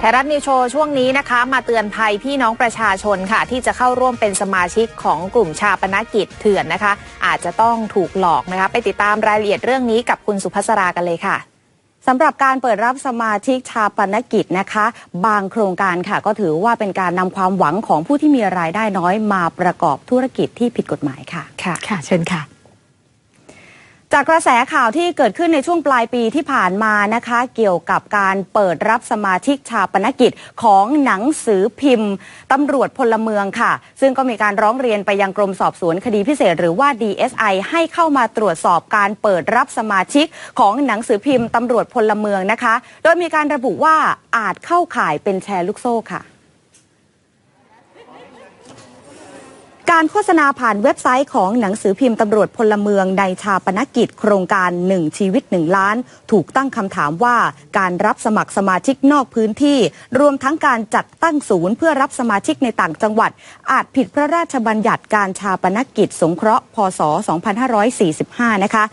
ไทยรัฐนิวโชว์ช่วงนี้นะคะ มาเตือนภัยพี่น้องประชาชนค่ะ ที่จะเข้าร่วมเป็นสมาชิกของกลุ่มชาปนกิจเถื่อนนะคะ อาจจะต้องถูกหลอกนะคะ ไปติดตามรายละเอียดเรื่องนี้กับคุณสุภัสรากันเลยค่ะสำหรับการเปิดรับสมาชิกชาปนกิจนะคะ บางโครงการค่ะ ก็ถือว่าเป็นการนำความหวังของผู้ที่มีรายได้น้อยมาประกอบธุรกิจที่ผิดกฎหมายค่ะค่ะค่ะเชิญค่ะ จากกระแสข่าวที่เกิดขึ้นในช่วงปลายปีที่ผ่านมานะคะ เกี่ยวกับการเปิดรับสมาชิกชาปนกิจของหนังสือพิมพ์ตำรวจพลเมืองค่ะ ซึ่งก็มีการร้องเรียนไปยังกรมสอบสวนคดีพิเศษ หรือว่า DSI ให้เข้ามาตรวจสอบการเปิดรับสมาชิกของหนังสือพิมพ์ตำรวจพลเมืองนะคะ โดยมีการระบุว่าอาจเข้าข่ายเป็นแชร์ลูกโซ่ค่ะ การโฆษณาผ่านเว็บไซต์ของหนังสือพิมพ์ตำรวจพลเมืองในชาปนกิจโครงการ 1 ชีวิต 1 ล้าน ถูกตั้งคำถามว่าการรับสมัครสมาชิกนอกพื้นที่ รวมทั้งการจัดตั้งศูนย์เพื่อรับสมาชิกในต่างจังหวัด อาจผิดพระราชบัญญัติการชาปนกิจสงเคราะห์ พศ 2545 นะคะ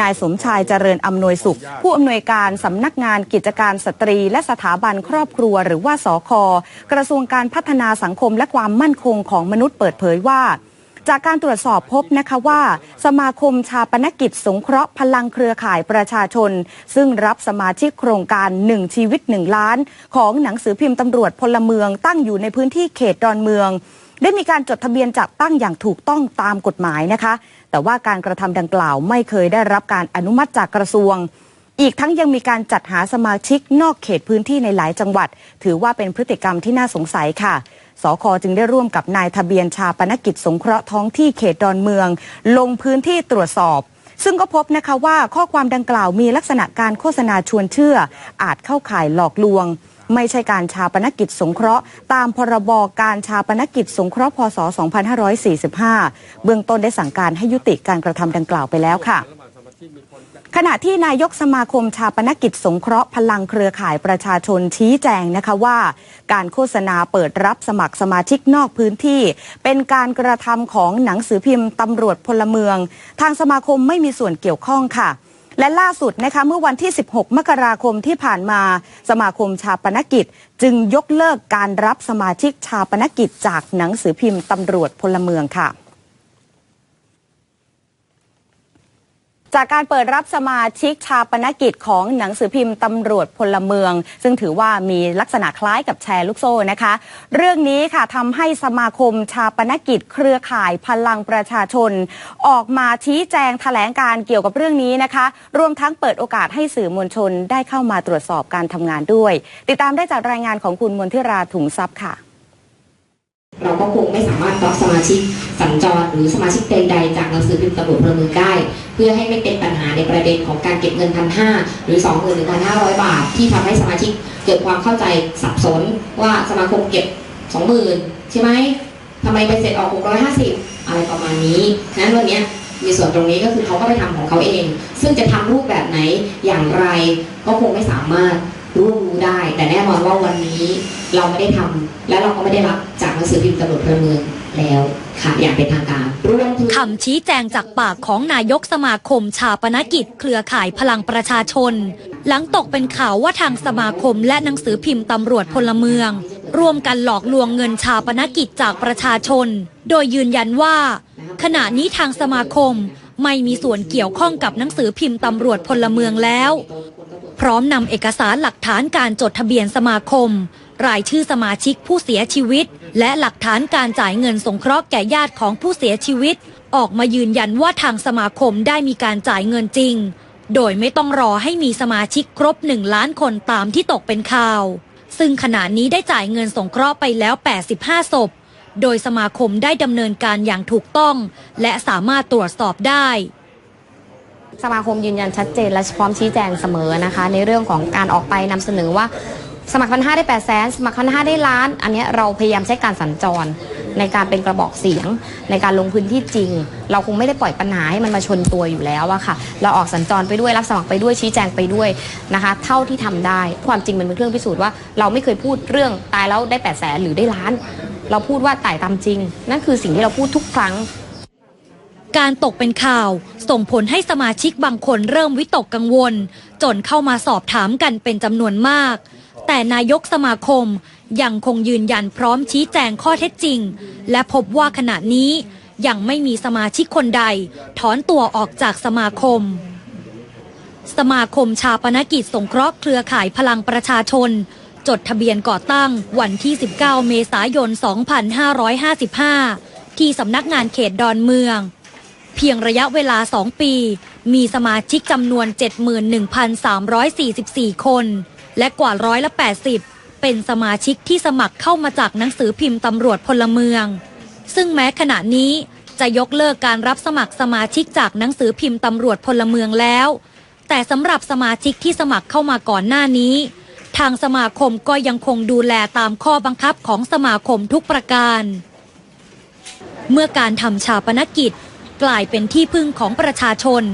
นายสมชายเจริญอำนวยสุข ผู้อำนวยการสำนักงานกิจการสตรี และสถาบันครอบครัว หรือว่าสคกระทรวงการพัฒนาสังคมและความมั่นคงของมนุษย์เปิดเผยว่าจากการตรวจสอบพบนะคะว่า สมาคมชาปนกิจสงเคราะห์พลังเครือข่ายประชาชน ซึ่งรับสมาชิกโครงการ 1 ชีวิต 1 ล้าน ของหนังสือพิมพ์ตำรวจพลเมืองตั้งอยู่ในพื้นที่เขตดอนเมืองได้มีการจดทะเบียนจัดตั้งอย่างถูกต้องตามกฎหมายนะคะ แต่ว่าการกระทำดังกล่าวไม่เคยได้รับการอนุมัติจากกระทรวง อีกทั้งยังมีการจัดหาสมาชิกนอกเขตพื้นที่ในหลายจังหวัด ถือว่าเป็นพฤติกรรมที่น่าสงสัยค่ะ สคจึงได้ร่วมกับนายทะเบียนชาปนกิจสงเคราะห์ท้องที่เขตดอนเมือง ลงพื้นที่ตรวจสอบ ซึ่งก็พบนะคะว่าข้อความดังกล่าวมีลักษณะการโฆษณาชวนเชื่อ อาจเข้าข่ายหลอกลวงไม่ใช่การชาปนกิจสงเคราะห์ ตามพรบการชาปนกิจสงเคราะห์พศ 2545 เบื้องต้นได้สั่งการให้ยุติการกระทำดังกล่าวไปแล้วค่ะ ขณะที่นายกสมาคมชาปนกิจสงเคราะห์พลังเครือข่ายประชาชนชี้แจงนะคะว่า การโฆษณาเปิดรับสมัครสมาชิกนอกพื้นที่ เป็นการกระทำของหนังสือพิมพ์ตำรวจพลเมือง ทางสมาคมไม่มีส่วนเกี่ยวข้องค่ะ และล่าสุดนะคะเมื่อวันที่ 16 มกราคมที่ผ่านมา สมาคมชาปนกิจ จึงยกเลิกการรับสมาชิกชาปนกิจจากหนังสือพิมพ์ตำรวจพลเมืองค่ะ จากการเปิดรับสมาชิกชาปนกิจของหนังสือพิมพ์ตำรวจพลเมือง ซึ่งถือว่ามีลักษณะคล้ายกับแชร์ลูกโซ่นะคะ เรื่องนี้ค่ะทำให้สมาคมชาปนกิจเครือข่ายพลังประชาชน ออกมาชี้แจงแถลงการเกี่ยวกับเรื่องนี้นะคะ รวมทั้งเปิดโอกาสให้สื่อมวลชนได้เข้ามาตรวจสอบการทำงานด้วย ติดตามได้จากรายงานของคุณมนทิราถุงทรัพย์ค่ะ เราก็คงไม่สามารถรับสมาชิกสัญจรหรือสมาชิกใดๆ จากหนังสือพิมพ์ตำรวจพลเมืองได้ เพื่อให้ไม่เป็นปัญหาในประเด็นของการเก็บเงินพันห้าหรือ2 1 5 0 0 บาท ที่ทำให้สมาชิกเกิดความเข้าใจสับสนว่าสมาคมเก็บ 20,000 ใช่ไหมทำไมไปเสร็จออก 650 อะไรประมาณนี้นั้นวันเนี้มีส่วนตรงนี้ก็คือเขาก็ไปทำของเขาเอง ซึ่งจะทำรูปแบบไหนอย่างไรก็คงไม่สามารถ รู้รู้ได้ แต่แน่นอนว่าวันนี้เราไม่ได้ทำและเราก็ไม่ได้รับจากหนังสือพิมพ์ตำรวจพลเมืองแล้วค่ะอย่างเป็นทางการรวมถึงคำชี้แจงจากปากของนายกสมาคมชาปนกิจ เครือข่ายพลังประชาชน หลังตกเป็นข่าวว่าทางสมาคมและหนังสือพิมพ์ตำรวจพลเมือง ร่วมกันหลอกลวงเงินชาปนกิจจากประชาชน โดยยืนยันว่า ขณะนี้ทางสมาคมไม่มีส่วนเกี่ยวข้องกับหนังสือพิมพ์ตำรวจพลเมืองแล้ว พร้อมนำเอกสารหลักฐานการจดทะเบียนสมาคม รายชื่อสมาชิกผู้เสียชีวิต และหลักฐานการจ่ายเงินสงเคราะห์แก่ญาติของผู้เสียชีวิต ออกมายืนยันว่าทางสมาคมได้มีการจ่ายเงินจริง โดยไม่ต้องรอให้มีสมาชิกครบหนึ่งล้านคนตามที่ตกเป็นข่าว ซึ่งขณะนี้ได้จ่ายเงินสงเคราะห์ไปแล้ว 85 ศพ โดยสมาคมได้ดำเนินการอย่างถูกต้อง และสามารถตรวจสอบได้ สมาคมยืนยันชัดเจนและพร้อมชี้แจงเสมอนะคะ ในเรื่องของการออกไปนำเสนอว่าสมัครพันห้าได้แปดแสนสมัครพันห้าได้ล้าน อันนี้เราพยายามใช้การสัญจร ในการเป็นกระบอกเสียง ในการลงพื้นที่จริง เราคงไม่ได้ปล่อยปัญหาให้มันมาชนตัวอยู่แล้วอะค่ะ เราออกสัญจรไปด้วยรับสมัครไปด้วยชี้แจงไปด้วยนะคะ เท่าที่ทำได้ ความจริงมันเป็นเครื่องพิสูจน์ว่าเราไม่เคยพูดเรื่องตายแล้วได้แปดแสนหรือได้ล้าน เราพูดว่าตายตามจริง นั่นคือสิ่งที่เราพูดทุกครั้ง การตกเป็นข่าว ส่งผลให้สมาชิกบางคนเริ่มวิตกกังวล จนเข้ามาสอบถามกันเป็นจำนวนมาก แต่นายกสมาคมยังคงยืนยันพร้อมชี้แจงข้อเท็จจริง และพบว่าขณะนี้ยังไม่มีสมาชิกคนใด ถอนตัวออกจากสมาคม สมาคมชาปนกิจสงเคราะห์เครือข่ายพลังประชาชน จดทะเบียนก่อตั้งวันที่ 19 เมษายน 2555 ที่สำนักงานเขตดอนเมือง เพียงระยะเวลา 2 ปี มีสมาชิกจำนวน 71,344 คน และกว่าร้อยละ 80 เป็นสมาชิกที่สมัครเข้ามาจากหนังสือพิมพ์ตำรวจพลเมือง ซึ่งแม้ขณะนี้จะยกเลิกการรับสมัครสมาชิกจากหนังสือพิมพ์ตำรวจพลเมืองแล้ว แต่สำหรับสมาชิกที่สมัครเข้ามาก่อนหน้านี้ ทางสมาคมก็ยังคงดูแลตามข้อบังคับของสมาคมทุกประการ เมื่อการทำชาปนกิจ กลายเป็นที่พึ่งของประชาชน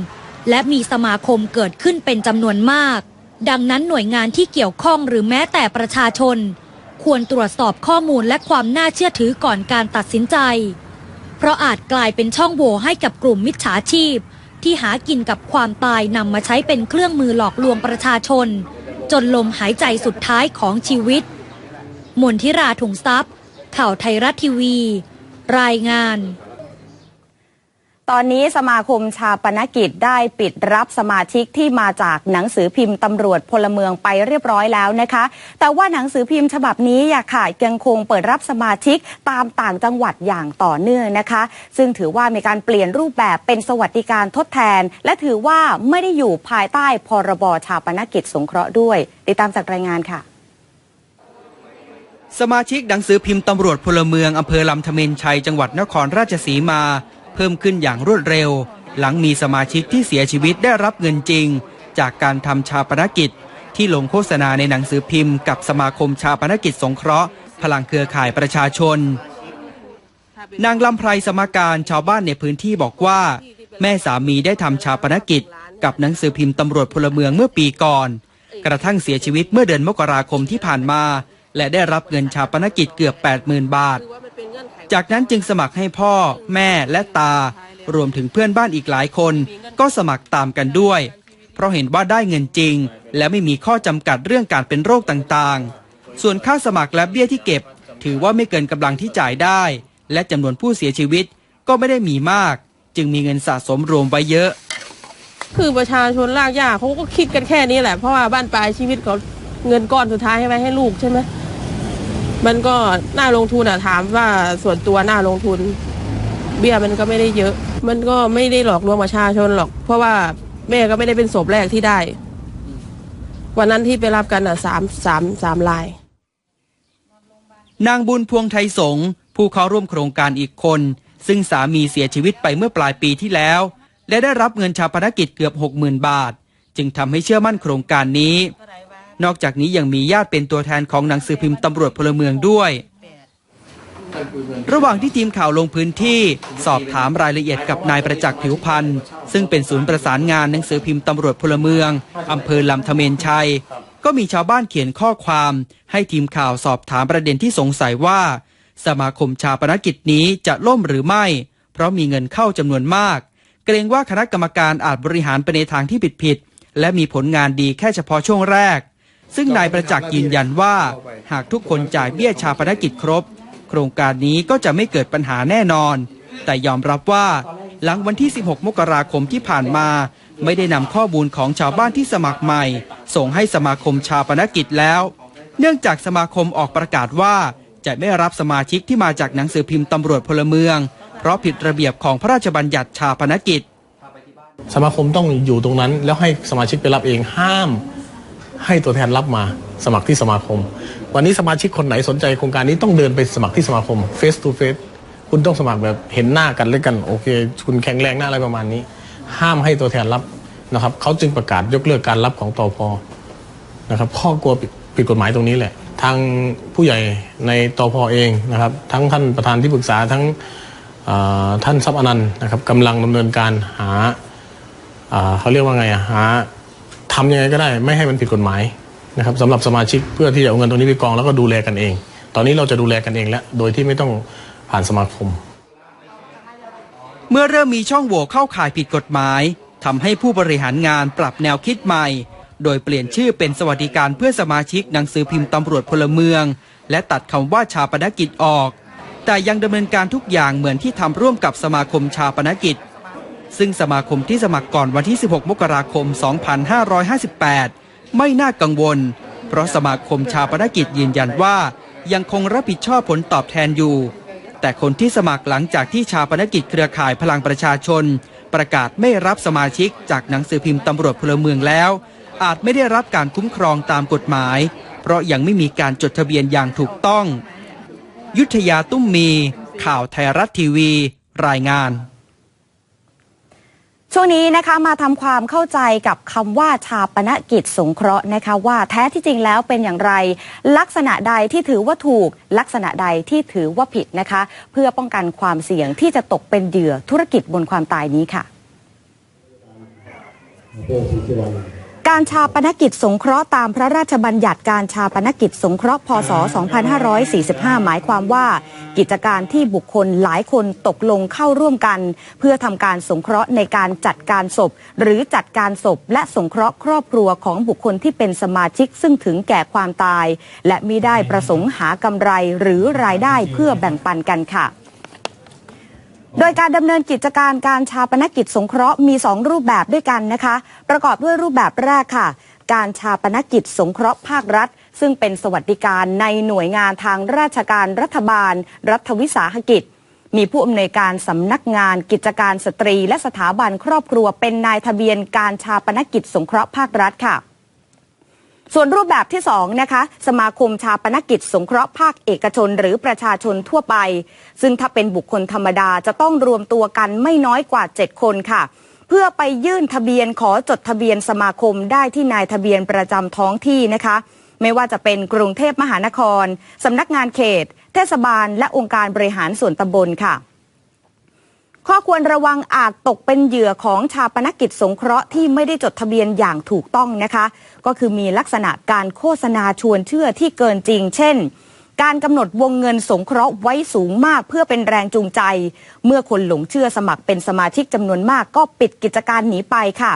และมีสมาคมเกิดขึ้นเป็นจำนวนมาก ดังนั้นหน่วยงานที่เกี่ยวข้องหรือแม้แต่ประชาชน ควรตรวจสอบข้อมูลและความน่าเชื่อถือก่อนการตัดสินใจ เพราะอาจกลายเป็นช่องโหว่ให้กับกลุ่มมิจฉาชีพ ที่หากินกับความตายนำมาใช้เป็นเครื่องมือหลอกลวงประชาชน จนลมหายใจสุดท้ายของชีวิตมนทิราถุงทรัพย์ ข่าวไทยรัฐทีวี รายงาน ตอนนี้สมาคมชาปนกิจได้ปิดรับสมาชิกที่มาจากหนังสือพิมพ์ตำรวจพลเมืองไปเรียบร้อยแล้วนะคะ แต่ว่าหนังสือพิมพ์ฉบับนี้อยากค่ะยังคงเปิดรับสมาชิกตามต่างจังหวัดอย่างต่อเนื่องนะคะ ซึ่งถือว่ามีการเปลี่ยนรูปแบบเป็นสวัสดิการทดแทน และถือว่าไม่ได้อยู่ภายใต้พรบชาปนกิจสงเคราะห์ด้วย ติดตามจากรายงานค่ะสมาชิกหนังสือพิมพ์ตำรวจพลเมืองอำเภอลำธเมนชัยจังหวัดนครราชสีมา เพิ่มขึ้นอย่างรวดเร็ว หลังมีสมาชิกที่เสียชีวิตได้รับเงินจริง จากการทำชาปนกิจ ที่ลงโฆษณาในหนังสือพิมพ์ กับสมาคมชาปนกิจสงเคราะห์ พลังเครือข่ายประชาชน นางลำไพรสมการชาวบ้านในพื้นที่บอกว่า แม่สามีได้ทำชาปนกิจ กับหนังสือพิมพ์ตำรวจพลเมืองเมื่อปีก่อน กระทั่งเสียชีวิตเมื่อเดือนมกราคมที่ผ่านมา และได้รับเงินชาปนกิจเกือบ 80,000 บาท จากนั้นจึงสมัครให้พ่อ แม่และตา รวมถึงเพื่อนบ้านอีกหลายคน ก็สมัครตามกันด้วย เพราะเห็นว่าได้เงินจริง และไม่มีข้อจำกัดเรื่องการเป็นโรคต่างๆ ส่วนค่าสมัครและเบี้ยที่เก็บ ถือว่าไม่เกินกำลังที่จ่ายได้ และจำนวนผู้เสียชีวิตก็ไม่ได้มีมาก จึงมีเงินสะสมรวมไว้เยอะ คือประชาชนลากยากเขาก็คิดกันแค่นี้แหละเพราะว่าบ้านปลายชีวิตเขาเงินก้อนสุดท้ายให้ไว้ให้ลูกใช่ไหม มันก็น่าลงทุนอะถามว่าส่วนตัวน่าลงทุน เบี้ยมันก็ไม่ได้เยอะ มันก็ไม่ได้หลอกลวงประชาชนหรอก เพราะว่าแม่ก็ไม่ได้เป็นศพแรกที่ได้ วันนั้นที่ไปรับกันอะสามสามสามลาย นางบุญพวงไทยสงผู้เข้าร่วมโครงการอีกคน ซึ่งสามีเสียชีวิตไปเมื่อปลายปีที่แล้ว และได้รับเงินชาปนกิจเกือบ 60,000 บาท จึงทำให้เชื่อมั่นโครงการนี้ นอกจากนี้ยังมีญาติเป็นตัวแทนของหนังสือพิมพ์ตำรวจพลเมืองด้วย ระหว่างที่ทีมข่าวลงพื้นที่ สอบถามรายละเอียดกับนายประจักษ์ผิวพันธ์ซึ่งเป็นศูนย์ประสานงานหนังสือพิมพ์ตำรวจพลเมืองอำเภอลำธเมนชัย ก็มีชาวบ้านเขียนข้อความ ให้ทีมข่าวสอบถามประเด็นที่สงสัยว่า สมาคมชาปนกิจนี้จะล่มหรือไม่ เพราะมีเงินเข้าจำนวนมาก เกรงว่าคณะกรรมการอาจบริหารไปในทางที่ผิดๆและมีผลงานดีแค่เฉพาะช่วงแรก ซึ่งนายประจักษ์ยืนยันว่า หากทุกคนจ่ายเบี้ยชาปนกิจครบ โครงการนี้ก็จะไม่เกิดปัญหาแน่นอน แต่ยอมรับว่า หลังวันที่ 16 มกราคมที่ผ่านมา ไม่ได้นำข้อมูลของชาวบ้านที่สมัครใหม่ ส่งให้สมาคมชาปนกิจแล้ว เนื่องจากสมาคมออกประกาศว่า จะไม่รับสมาชิกที่มาจากหนังสือพิมพ์ตำรวจพลเมือง เพราะผิดระเบียบของพระราชบัญญัติชาปนกิจ สมาคมต้องอยู่ตรงนั้นแล้วให้สมาชิกไปรับเองห้าม ให้ตัวแทนรับมาสมัครที่สมาคม วันนี้สมาชิกคนไหนสนใจโครงการนี้ต้องเดินไปสมัครที่สมาคม face to face คุณต้องสมัครแบบเห็นหน้ากันเลยกันโอเค คุณแข็งแรงหน้าอะไรประมาณนี้ ห้ามให้ตัวแทนรับนะครับเขาจึงประกาศยกเลิกการรับของตอพอนะครับข้อกลัวผิดกฎหมายตรงนี้แหละ ทางผู้ใหญ่ในตอพอเองนะครับ ทั้งท่านประธานที่ปรึกษาทั้งท่านทรัพย์อนันต์นะครับกำลังดำเนินการหาเขาเรียกว่าไงอะหา ทำยังไงก็ได้ไม่ให้มันผิดกฎหมายนะครับสำหรับสมาชิกเพื่อที่จะเอาเงินตรงนี้ไปกองแล้วก็ดูแลกันเอง ตอนนี้เราจะดูแลกันเองแล้วโดยที่ไม่ต้องผ่านสมาคม เมื่อเริ่มมีช่องโหว่เข้าข่ายผิดกฎหมายทำให้ผู้บริหารงานปรับแนวคิดใหม่ โดยเปลี่ยนชื่อเป็นสวัสดิการเพื่อสมาชิกหนังสือพิมพ์ตำรวจพลเมือง และตัดคำว่าชาปนกิจออก แต่ยังดำเนินการทุกอย่างเหมือนที่ทำร่วมกับสมาคมชาปนกิจ ซึ่งสมาคมที่สมัครก่อนวันที่ 16 มกราคม 2558 ไม่น่ากังวล เพราะสมาคมชาปนกิจยืนยันว่า ยังคงรับผิดชอบผลตอบแทนอยู่ แต่คนที่สมัครหลังจากที่ชาปนกิจเครือข่ายพลังประชาชน ประกาศไม่รับสมาชิกจากหนังสือพิมพ์ตำรวจพลเมืองแล้ว อาจไม่ได้รับการคุ้มครองตามกฎหมาย เพราะยังไม่มีการจดทะเบียนอย่างถูกต้อง ยุทธยาตุ้มมี ข่าวไทยรัฐทีวี รายงาน ช่วงนี้นะคะมาทำความเข้าใจกับคำว่าชาปนกิจสงเคราะห์นะคะว่าแท้ที่จริงแล้วเป็นอย่างไร ลักษณะใดที่ถือว่าถูก ลักษณะใดที่ถือว่าผิดนะคะ เพื่อป้องกันความเสี่ยงที่จะตกเป็นเหยื่อธุรกิจบนความตายนี้ค่ะ การชาปนกิจสงเคราะห์ตามพระราชบัญญัติการชาปนกิจสงเคราะห์พศ 2545 หมายความว่า กิจการที่บุคคลหลายคนตกลงเข้าร่วมกัน เพื่อทำการสงเคราะห์ในการจัดการศพ หรือจัดการศพ และสงเคราะห์ครอบครัวของบุคคลที่เป็นสมาชิกซึ่งถึงแก่ความตาย และมิได้ประสงค์หากำไรหรือรายได้เพื่อแบ่งปันกันค่ะโดยการดำเนินกิจการการชาปนกิจสงเคราะห์มี 2 รูปแบบด้วยกันนะคะ ประกอบด้วยรูปแบบแรกค่ะ การชาปนกิจสงเคราะห์ภาครัฐ ซึ่งเป็นสวัสดิการในหน่วยงานทางราชการรัฐบาล รัฐวิสาหกิจ มีผู้อำนวยการสำนักงานกิจการสตรี และสถาบันครอบครัว เป็นนายทะเบียนการชาปนกิจสงเคราะห์ภาครัฐค่ะส่วนรูปแบบที่2นะคะสมาคมชาปนกิจสงเคราะห์ภาคเอกชนหรือประชาชนทั่วไป ซึ่งถ้าเป็นบุคคลธรรมดาจะต้องรวมตัวกันไม่น้อยกว่า 7 คนค่ะ เพื่อไปยื่นทะเบียนขอจดทะเบียนสมาคมได้ที่นายทะเบียนประจำท้องที่นะคะ ไม่ว่าจะเป็นกรุงเทพมหานครสำนักงานเขต เทศบาล และองค์การบริหารส่วนตำบลค่ะ ข้อควรระวังอาจตกเป็นเหยื่อของชาปนกิจสงเคราะห์ที่ไม่ได้จดทะเบียนอย่างถูกต้องนะคะ ก็คือมีลักษณะการโฆษณาชวนเชื่อที่เกินจริง เช่นการกำหนดวงเงินสงเคราะห์ไว้สูงมากเพื่อเป็นแรงจูงใจ เมื่อคนหลงเชื่อสมัครเป็นสมาชิกจำนวนมากก็ปิดกิจการหนีไปค่ะ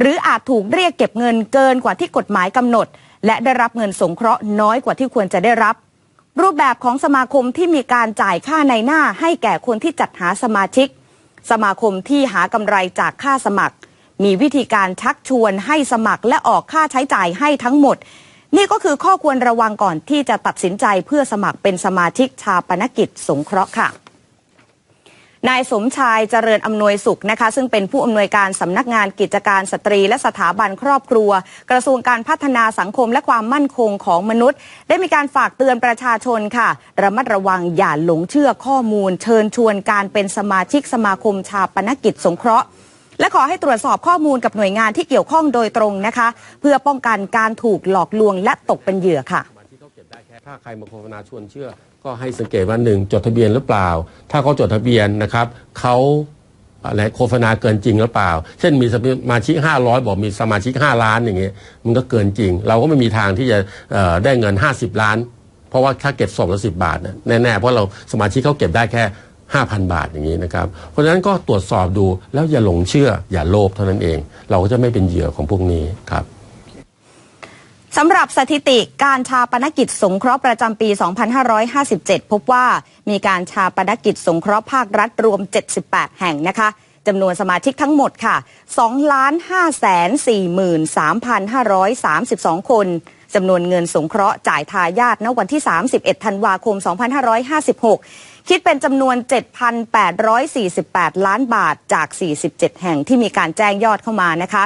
หรืออาจถูกเรียกเก็บเงินเกินกว่าที่กฎหมายกำหนด และได้รับเงินสงเคราะห์น้อยกว่าที่ควรจะได้รับ รูปแบบของสมาคมที่มีการจ่ายค่าในหน้าให้แก่คนที่จัดหาสมาชิก สมาคมที่หากำไรจากค่าสมัคร มีวิธีการชักชวนให้สมัครและออกค่าใช้จ่ายให้ทั้งหมด นี่ก็คือข้อควรระวังก่อนที่จะตัดสินใจเพื่อสมัครเป็นสมาชิกชาปนกิจสงเคราะห์ค่ะ นายสมชายเจริญอำนวยสุขนะคะ ซึ่งเป็นผู้อำนวยการสำนักงานกิจการสตรี และสถาบันครอบครัว กระทรวงการพัฒนาสังคมและความมั่นคงของมนุษย์ ได้มีการฝากเตือนประชาชนค่ะ ระมัดระวังอย่าหลงเชื่อข้อมูล เชิญชวนการเป็นสมาชิกสมาคมชาปนกิจสงเคราะห์และขอให้ตรวจสอบข้อมูลกับหน่วยงานที่เกี่ยวข้องโดยตรงนะคะ เพื่อป้องกันการถูกหลอกลวงและตกเป็นเหยื่อค่ะถ้าใครมาโฆษณาชวนเชื่อ ก็ให้สังเกตว่าหนึ่งจดทะเบียนหรือเปล่า ถ้าเขาจดทะเบียนนะครับเขาอะไรโฆษณาเกินจริงหรือเปล่า เช่นมีสมาชิก 500 บอกมีสมาชิก 5 ล้านอย่างเงี้ยมันก็เกินจริง เราก็ไม่มีทางที่จะได้เงิน 50 ล้าน เพราะว่าถ้าเก็บศพละสิบาทนะแน่ๆเพราะเราสมาชิกเขาเก็บได้แค่ 5,000 บาทอย่างนี้นะครับ เพราะฉะนั้นก็ตรวจสอบดูแล้วอย่าหลงเชื่ออย่าโลภเท่านั้นเอง เราก็จะไม่เป็นเหยื่อของพวกนี้ครับ สำหรับสถิติการชาปนกิจสงเคราะห์ประจำปี 2557 พบว่ามีการชาปนกิจสงเคราะห์ภาครัฐรวม 78 แห่งนะคะจำนวนสมาชิกทั้งหมดค่ะ 2,543,532 คน จำนวนเงินสงเคราะห์จ่ายทายาทณวันที่ 31 ธันวาคม 2556 คิดเป็นจำนวน 7,848 ล้านบาทจาก 47 แห่งที่มีการแจ้งยอดเข้ามานะคะ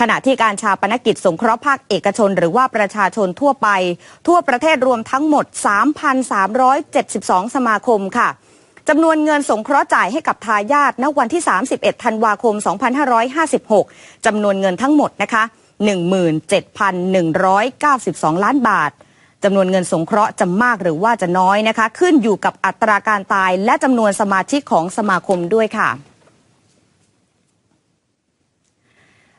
ขณะที่การชาปนกิจสงเคราะห์ภาคเอกชน หรือว่าประชาชนทั่วไป ทั่วประเทศรวมทั้งหมด 3,372 สมาคมค่ะจำนวนเงินสงเคราะห์จ่ายให้กับทายาทณวันที่ 31 ธันวาคม 2556 จำนวนเงินทั้งหมดนะคะ 17,192 ล้านบาทจำนวนเงินสงเคราะห์จะมากหรือว่าจะน้อยนะคะ ขึ้นอยู่กับอัตราการตายและจำนวนสมาชิกของสมาคมด้วยค่ะ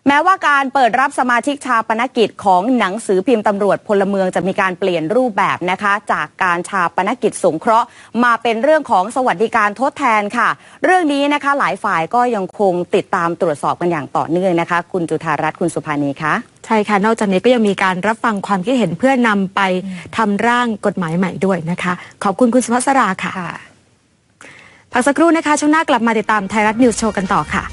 แม้ว่าการเปิดรับสมาชิกชาปนกิจของหนังสือพิมพ์ตำรวจพลเมืองจะมีการเปลี่ยนรูปแบบนะคะ จากการชาปนกิจสงเคราะห์ มาเป็นเรื่องของสวัสดิการทดแทนค่ะ เรื่องนี้นะคะหลายฝ่ายก็ยังคงติดตามตรวจสอบกันอย่างต่อเนื่องนะคะ คุณจุธารัตน์คุณสุภานีคะใช่ค่ะ นอกจากนี้ก็ยังมีการรับฟังความคิดเห็นเพื่อนำไปทำร่างกฎหมายใหม่ด้วยนะคะ ขอบคุณคุณสุภัสราค่ะค่ะพักสักครู่นะคะช่วงหน้ากลับมาติดตามไทยรัฐนิวส์โชว์กันต่อค่ะ